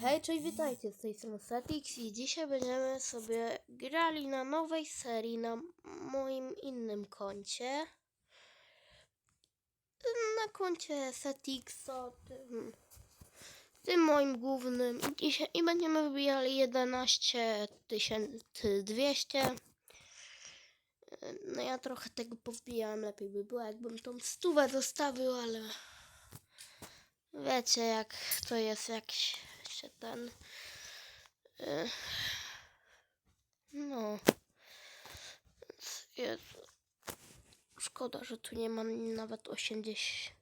Hej, cześć, witajcie, z tej strony Statix i dzisiaj będziemy sobie grali na nowej serii na moim innym koncie. Na koncie Statixa, tym, tym moim głównym. Dzisiaj, I będziemy wybijali 11200. No ja trochę tego powbijałem, lepiej by było jakbym tą stówę zostawił, ale wiecie jak to jest, jak się ten... y, No... Jezu. Szkoda, że tu nie ma nawet 80...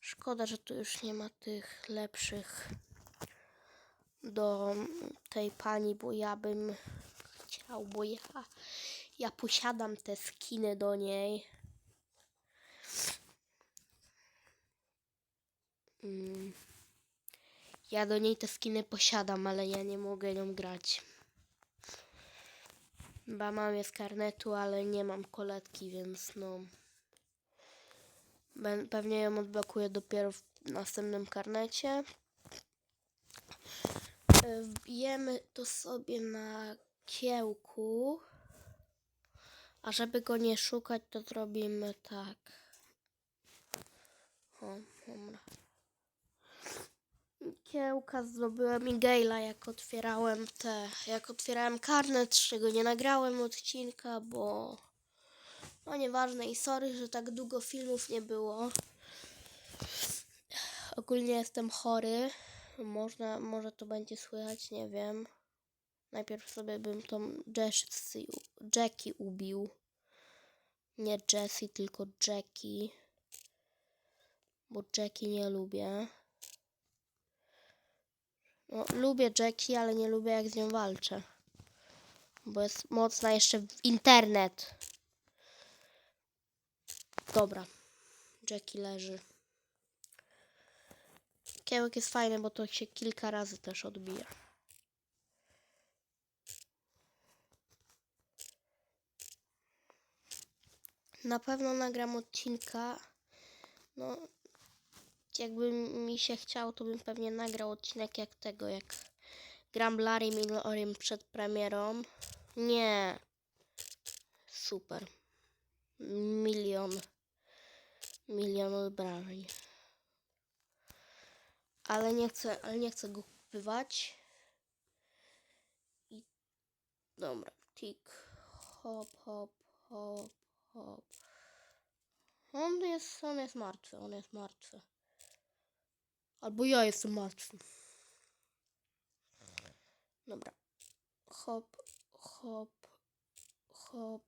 Szkoda, że tu już nie ma tych lepszych do tej pani, bo ja bym chciał, bo ja, ja posiadam te skiny do niej. Mm. Ja do niej te skiny posiadam, ale ja nie mogę nią grać. Ba mam je z karnetu, ale nie mam koletki, więc no. Pewnie ją odblokuję dopiero w następnym karnecie. Wbijemy to sobie na kiełku. A żeby go nie szukać, to zrobimy tak. O, dobra. Kiełka zdobyłem i Gale'a, jak otwierałem te, jak otwierałem karnet, czego nie nagrałem odcinka, bo no nieważne i sorry, że tak długo filmów nie było. Ogólnie jestem chory, można, może to będzie słychać, nie wiem. Najpierw sobie bym tą Jessie, Jackie ubił. Nie Jessie, tylko Jackie. Bo Jackie nie lubię. No, lubię Jackie, ale nie lubię jak z nią walczę. Bo jest mocna jeszcze w internet. Dobra. Jackie leży. Kiełek jest fajny, bo to się kilka razy też odbija. Na pewno nagram odcinka. No, jakby mi się chciało, to bym pewnie nagrał odcinek jak tego, jak gram Larry przed premierą. Nie. Super. Milion. Milion obrażeń. Ale nie chcę, ale nie chcę go kupywać. I dobra, tik. Hop, hop, hop, hop. On jest, on jest martwy, on jest martwy. Albo ja jestem martwy. Dobra. Hop, hop, hop,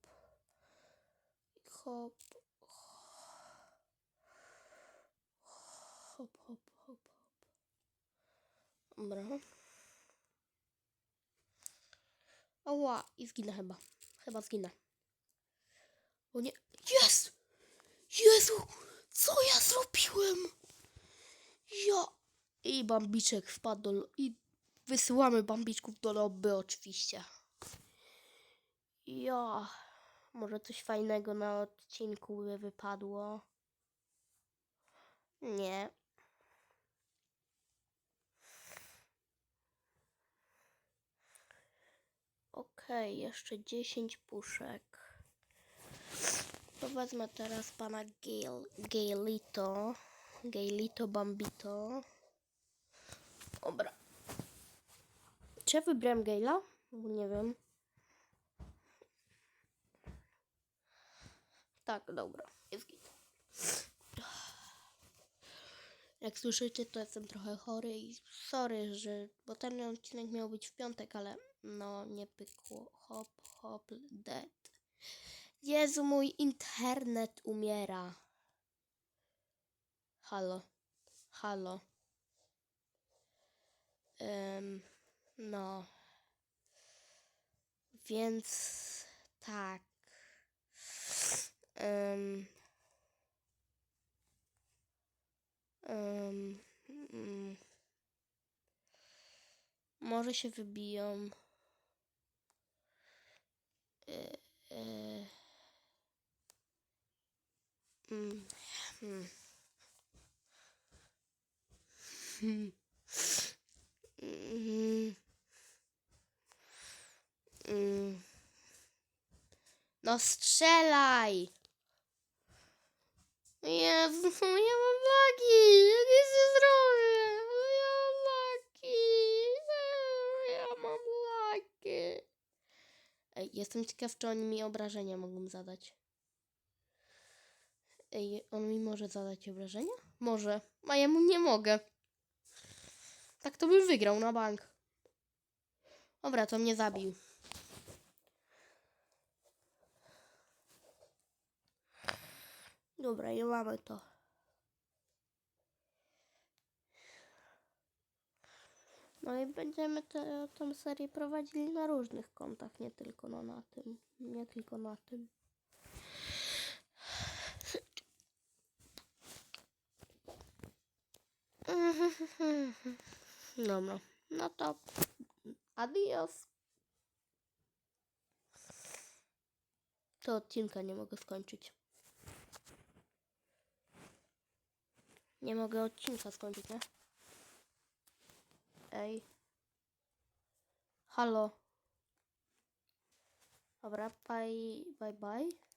hop. Hop, hop, hop, hop. Dobra. Ała, i zginę chyba. Chyba zginę. O nie. Jest! Jezu! Co ja zrobiłem? Ja. I bambiczek wpadł do... I wysyłamy bambiczków do lobby oczywiście. Ja. Może coś fajnego na odcinku by wypadło. Nie. Okej, jeszcze 10 puszek. To wezmę teraz pana Gail, Gailito. Gailito Bambito. Dobra. Czy ja wybrałem Gaila? Nie wiem. Tak, dobra. Jest git. Jak słyszycie, to jestem trochę chory i sorry, że... Bo ten odcinek miał być w piątek, ale no nie pykło. Hop, hop, dead. Jezu, mój internet umiera. Halo. Halo. Em, no. Więc tak. Em, mm. może się wybiją. E, e, mm, hmm. No strzelaj! No nie, ja mam lagi! Jak jest się zdrowie? No ja mam lagi! Ja mam lagi! Ej, jestem ciekaw, czy oni mi obrażenia mogą zadać. Ej, on mi może zadać obrażenia? Może, a ja mu nie mogę. Tak to bym wygrał na bank. Dobra, to mnie zabił. Dobra, i mamy to. No i będziemy tę tą serię prowadzili na różnych kontach, nie tylko no na tym. Nie tylko na tym. Dobra, no to adios. To odcinka nie mogę skończyć. Nie mogę odcinka skończyć, nie? Ej. Halo. Dobra, bye, bye, bye.